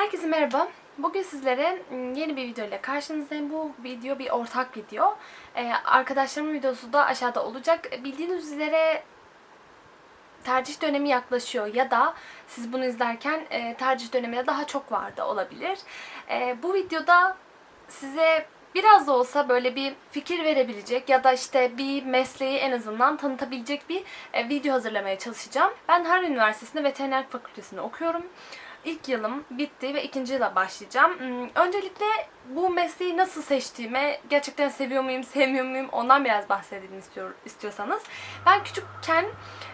Herkese merhaba. Bugün sizlere ım, yeni bir video ile karşınızdayım. Bu video bir ortak video. Ee, arkadaşlarımın videosu da aşağıda olacak. Bildiğiniz üzere tercih dönemi yaklaşıyor ya da siz bunu izlerken e, tercih dönemine daha çok vardı olabilir. E, bu videoda size biraz da olsa böyle bir fikir verebilecek ya da işte bir mesleği en azından tanıtabilecek bir e, video hazırlamaya çalışacağım. Ben Harvard Üniversitesi'nde veteriner fakültesini okuyorum. İlk yılım bitti ve ikinci yıla başlayacağım. Hmm, Öncelikle bu mesleği nasıl seçtiğime, gerçekten seviyor muyum, sevmiyor muyum ondan biraz bahsedelim istiyor, istiyorsanız. Ben küçükken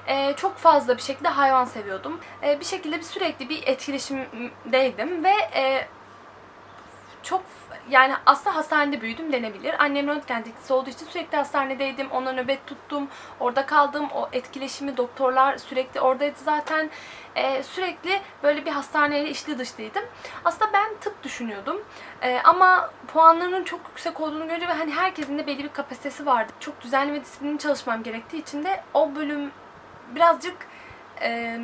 e, çok fazla bir şekilde hayvan seviyordum. E, bir şekilde bir sürekli bir etkileşimdeydim ve e, çok yani aslında hastanede büyüdüm denebilir. Annem röntgen teknisi olduğu için sürekli hastanedeydim. Ona nöbet tuttum. Orada kaldım. O etkileşimi doktorlar sürekli oradaydı zaten. Ee, sürekli böyle bir hastaneyle içli dışlıydım. Aslında ben tıp düşünüyordum. Ee, ama puanlarının çok yüksek olduğunu görünce ve hani herkesin de belli bir kapasitesi vardı. Çok düzenli ve disiplinli çalışmam gerektiği için de o bölüm birazcık e,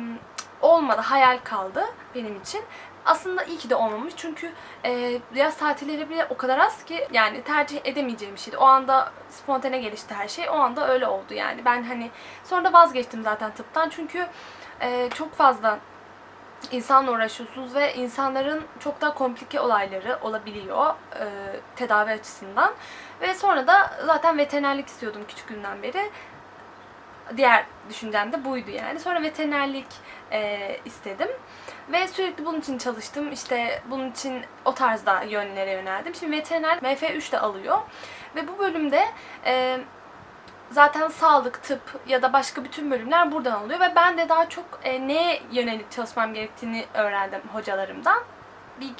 olmadı. Hayal kaldı benim için. Aslında iyi ki de olmamış çünkü e, yaz tatilleri bile o kadar az ki yani tercih edemeyeceğim bir şeydi. O anda spontane gelişti her şey. O anda öyle oldu yani. Ben hani sonra da vazgeçtim zaten tıptan çünkü e, çok fazla insanla uğraşıyorsunuz ve insanların çok daha komplike olayları olabiliyor e, tedavi açısından. Ve sonra da zaten veterinerlik istiyordum küçüklüğümden beri. Diğer düşüncem de buydu yani. Sonra veterinerlik e, istedim. Ve sürekli bunun için çalıştım. İşte bunun için o tarzda yönlere yöneldim. Şimdi veteriner MF3 de alıyor. Ve bu bölümde e, zaten sağlık, tıp ya da başka bütün bölümler buradan alıyor. Ve ben de daha çok e, neye yönelik çalışmam gerektiğini öğrendim hocalarımdan. Bir,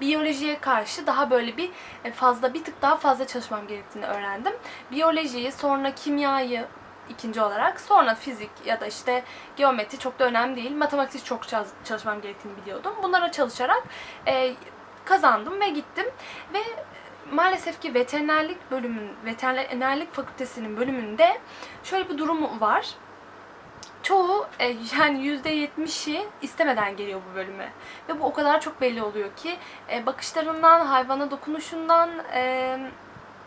biyolojiye karşı daha böyle bir e, fazla bir tık daha fazla çalışmam gerektiğini öğrendim. Biyolojiyi, sonra kimyayı, ikinci olarak. Sonra fizik ya da işte geometri çok da önemli değil. Matematik çok çal- çalışmam gerektiğini biliyordum. Bunlara çalışarak e, kazandım ve gittim. Ve maalesef ki veterinerlik bölümün, veterinerlik fakültesinin bölümünde şöyle bir durum var. Çoğu e, yani %70'i istemeden geliyor bu bölüme. Ve bu o kadar çok belli oluyor ki e, bakışlarından, hayvana dokunuşundan, e,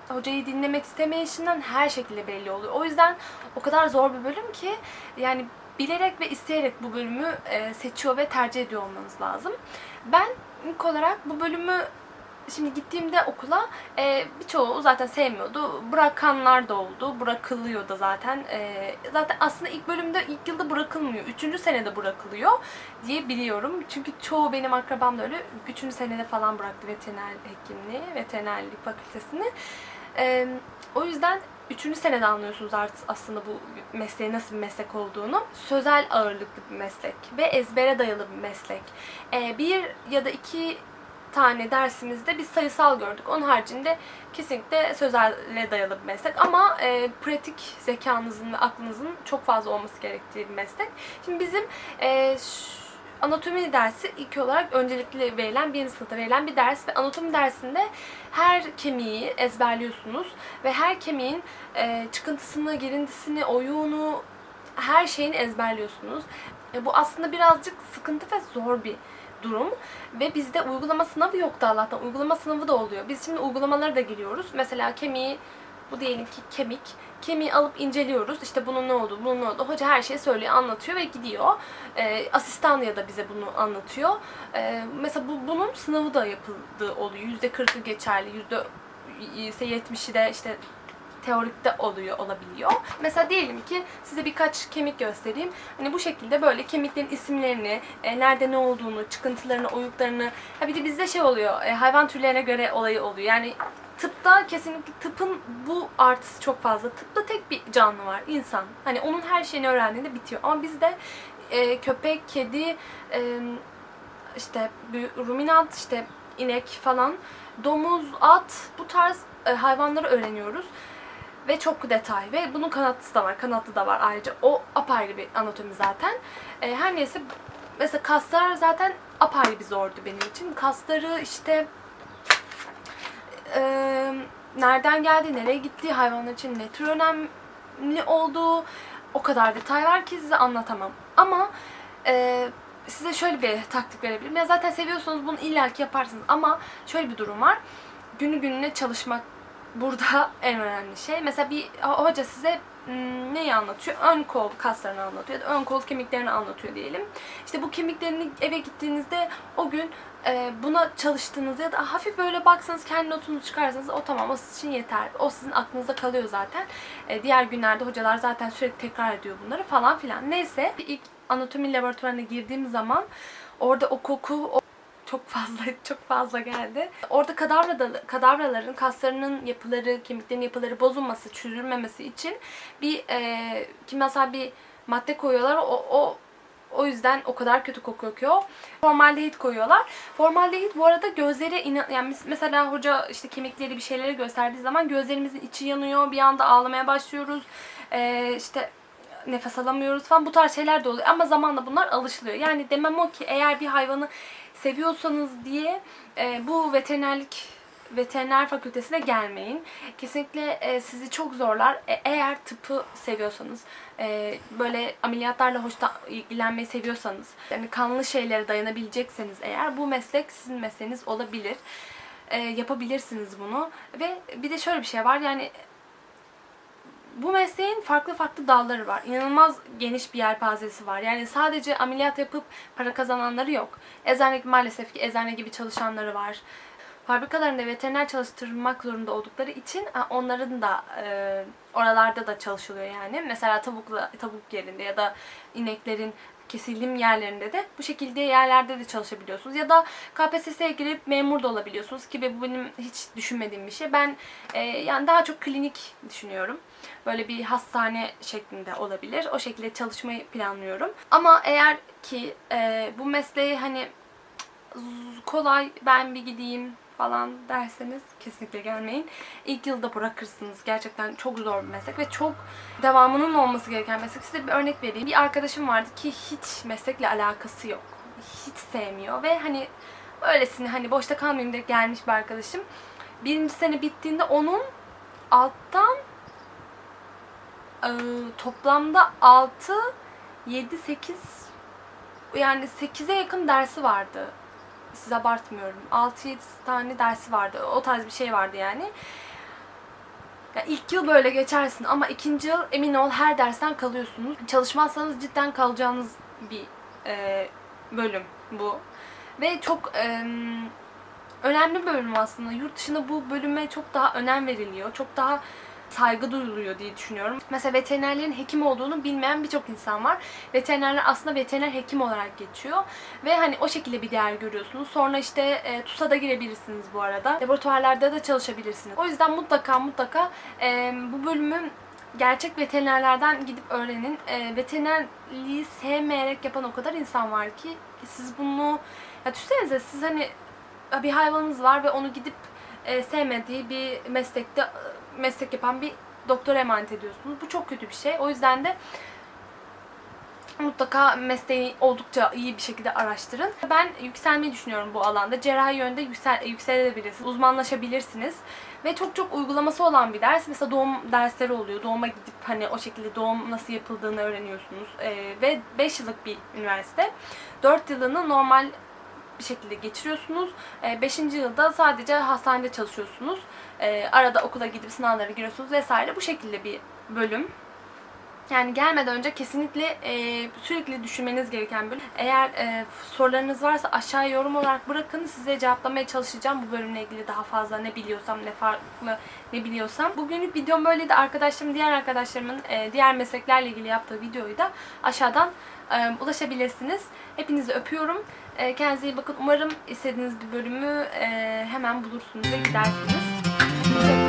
hocayı dinlemek istemeyişinden her şekilde belli oluyor. O yüzden o kadar zor bir bölüm ki yani bilerek ve isteyerek bu bölümü e, seçiyor ve tercih ediyor olmanız lazım. Ben ilk olarak bu bölümü şimdi gittiğimde okula e, birçoğu zaten sevmiyordu. Bırakanlar da oldu. Bırakılıyor da zaten. E, zaten aslında ilk bölümde ilk yılda bırakılmıyor. Üçüncü senede bırakılıyor diye biliyorum. Çünkü çoğu benim akrabam da öyle. Üçüncü senede falan bıraktı veteriner hekimliği, veterinerlik fakültesini. E, o yüzden Üçüncü senede anlıyorsunuz artık aslında bu mesleğin nasıl bir meslek olduğunu. Sözel ağırlıklı bir meslek ve ezbere dayalı bir meslek. E, bir ya da iki tane dersimizde biz sayısal gördük. Onun haricinde kesinlikle sözelle dayalı bir meslek. Ama e, pratik zekanızın ve aklınızın çok fazla olması gerektiği bir meslek. Şimdi bizim e, ş- anatomi dersi ilk olarak öncelikli verilen birinci sınıfta verilen bir ders ve anatomi dersinde her kemiği ezberliyorsunuz ve her kemiğin e, çıkıntısını, girintisini, oyuğunu, her şeyini ezberliyorsunuz. E, bu aslında birazcık sıkıntı ve zor bir durum. Ve bizde uygulama sınavı yoktu Allah'tan. Uygulama sınavı da oluyor. Biz şimdi uygulamalara da giriyoruz. Mesela kemiği, bu diyelim ki kemik. Kemiği alıp inceliyoruz. İşte bunun ne oldu, bunun ne oldu. Hoca her şeyi söylüyor, anlatıyor ve gidiyor. Ee, asistan ya da bize bunu anlatıyor. Ee, mesela bu, bunun sınavı da yapıldığı oluyor. Yüzde kırkı geçerli, yüzde yetmişi de işte teorikte oluyor, olabiliyor. Mesela diyelim ki size birkaç kemik göstereyim. Hani bu şekilde böyle kemiklerin isimlerini, e, nerede ne olduğunu, çıkıntılarını, oyuklarını. Ha bir de bizde şey oluyor, e, hayvan türlerine göre olayı oluyor. Yani tıpta kesinlikle tıpın bu artısı çok fazla. Tıpta tek bir canlı var, insan. Hani onun her şeyini öğrendiğinde bitiyor. Ama bizde e, köpek, kedi, e, işte ruminant, işte inek falan, domuz, at bu tarz e, hayvanları öğreniyoruz. Ve çok detay. Ve bunun kanatlısı da var, kanatlı da var ayrıca. O apayrı bir anatomi zaten. E, her neyse mesela kaslar zaten apayrı bir zordu benim için. Kasları işte e, nereden geldi, nereye gitti, hayvanlar için ne tür önemli olduğu o kadar detay var ki size anlatamam. Ama e, size şöyle bir taktik verebilirim. Ya zaten seviyorsanız bunu illaki yaparsınız ama şöyle bir durum var. Günü gününe çalışmak burada en önemli şey. Mesela bir hoca size hmm, neyi anlatıyor? Ön kol kaslarını anlatıyor ya da ön kol kemiklerini anlatıyor diyelim. İşte bu kemiklerini eve gittiğinizde o gün e, buna çalıştığınızda ya da hafif böyle baksanız kendi notunuzu çıkarsanız o tamam o sizin için yeter. O sizin aklınızda kalıyor zaten. E, diğer günlerde hocalar zaten sürekli tekrar ediyor bunları falan filan. Neyse ilk anatomi laboratuvarına girdiğim zaman orada o koku o çok fazla çok fazla geldi. Orada kadavra kadavraların kaslarının yapıları, kemiklerin yapıları bozulması, çürülmemesi için bir e, kimyasal bir madde koyuyorlar. O, o o yüzden o kadar kötü kokuyor. Formaldehit koyuyorlar. Formaldehit bu arada gözleri inan yani mes- mesela hoca işte kemikleri bir şeyleri gösterdiği zaman gözlerimizin içi yanıyor. Bir anda ağlamaya başlıyoruz. Ee, işte nefes alamıyoruz falan bu tarz şeyler de oluyor ama zamanla bunlar alışılıyor. Yani demem o ki eğer bir hayvanı seviyorsanız diye e, bu veterinerlik veteriner fakültesine gelmeyin. Kesinlikle e, sizi çok zorlar. E, eğer tıpı seviyorsanız, e, böyle ameliyatlarla hoşta ilgilenmeyi seviyorsanız, yani kanlı şeylere dayanabilecekseniz eğer bu meslek sizin mesleğiniz olabilir. E, yapabilirsiniz bunu. Ve bir de şöyle bir şey var yani bu mesleğin farklı farklı dalları var. İnanılmaz geniş bir yelpazesi var. Yani sadece ameliyat yapıp para kazananları yok. Eczane maalesef ki eczane gibi çalışanları var. Fabrikalarında veteriner çalıştırmak zorunda oldukları için onların da e, oralarda da çalışılıyor yani. Mesela tavukla tavuk yerinde ya da ineklerin kesildiğim yerlerinde de bu şekilde yerlerde de çalışabiliyorsunuz. Ya da KPSS'ye girip memur da olabiliyorsunuz ki bu benim hiç düşünmediğim bir şey. Ben e, yani daha çok klinik düşünüyorum. Böyle bir hastane şeklinde olabilir. O şekilde çalışmayı planlıyorum. Ama eğer ki e, bu mesleği hani kolay ben bir gideyim falan derseniz kesinlikle gelmeyin. İlk yılda bırakırsınız. Gerçekten çok zor bir meslek ve çok devamının olması gereken meslek. Size bir örnek vereyim. Bir arkadaşım vardı ki hiç meslekle alakası yok. Hiç sevmiyor ve hani öylesine hani boşta kalmayayım diye gelmiş bir arkadaşım. Birinci sene bittiğinde onun alttan toplamda 6 7 8 yani 8'e yakın dersi vardı size abartmıyorum. 6-7 tane dersi vardı. O tarz bir şey vardı yani. Ya ilk yıl böyle geçersin ama ikinci yıl emin ol her dersten kalıyorsunuz. Çalışmazsanız cidden kalacağınız bir e, bölüm bu. Ve çok e, önemli bir bölüm aslında. Yurt dışında bu bölüme çok daha önem veriliyor. Çok daha saygı duyuluyor diye düşünüyorum. Mesela veterinerlerin hekim olduğunu bilmeyen birçok insan var. Veterinerler aslında veteriner hekim olarak geçiyor. Ve hani o şekilde bir değer görüyorsunuz. Sonra işte e, TUS'a girebilirsiniz bu arada. Laboratuvarlarda da çalışabilirsiniz. O yüzden mutlaka mutlaka e, bu bölümü gerçek veterinerlerden gidip öğrenin. E, veterinerliği sevmeyerek yapan o kadar insan var ki siz bunu ya düşünsenize siz hani bir hayvanınız var ve onu gidip e, sevmediği bir meslekte meslek yapan bir doktora emanet ediyorsunuz. Bu çok kötü bir şey. O yüzden de mutlaka mesleği oldukça iyi bir şekilde araştırın. Ben yükselmeyi düşünüyorum bu alanda. Cerrahi yönde yüksel, yükselebilirsiniz, uzmanlaşabilirsiniz. Ve çok çok uygulaması olan bir ders. Mesela doğum dersleri oluyor. Doğuma gidip hani o şekilde doğum nasıl yapıldığını öğreniyorsunuz. Ee, ve 5 yıllık bir üniversite. 4 yılını normal bir şekilde geçiriyorsunuz. 5. yılda sadece hastanede çalışıyorsunuz. E, arada okula gidip sınavlara giriyorsunuz vesaire. Bu şekilde bir bölüm. Yani gelmeden önce kesinlikle e, sürekli düşünmeniz gereken bölüm. Eğer e, sorularınız varsa aşağıya yorum olarak bırakın. Size cevaplamaya çalışacağım bu bölümle ilgili daha fazla ne biliyorsam, ne farklı ne biliyorsam. Bugünlük videom böyleydi. Arkadaşlarım, diğer arkadaşlarımın e, diğer mesleklerle ilgili yaptığı videoyu da aşağıdan e, ulaşabilirsiniz. Hepinizi öpüyorum. E, kendinize iyi bakın. Umarım istediğiniz bir bölümü e, hemen bulursunuz ve gidersiniz.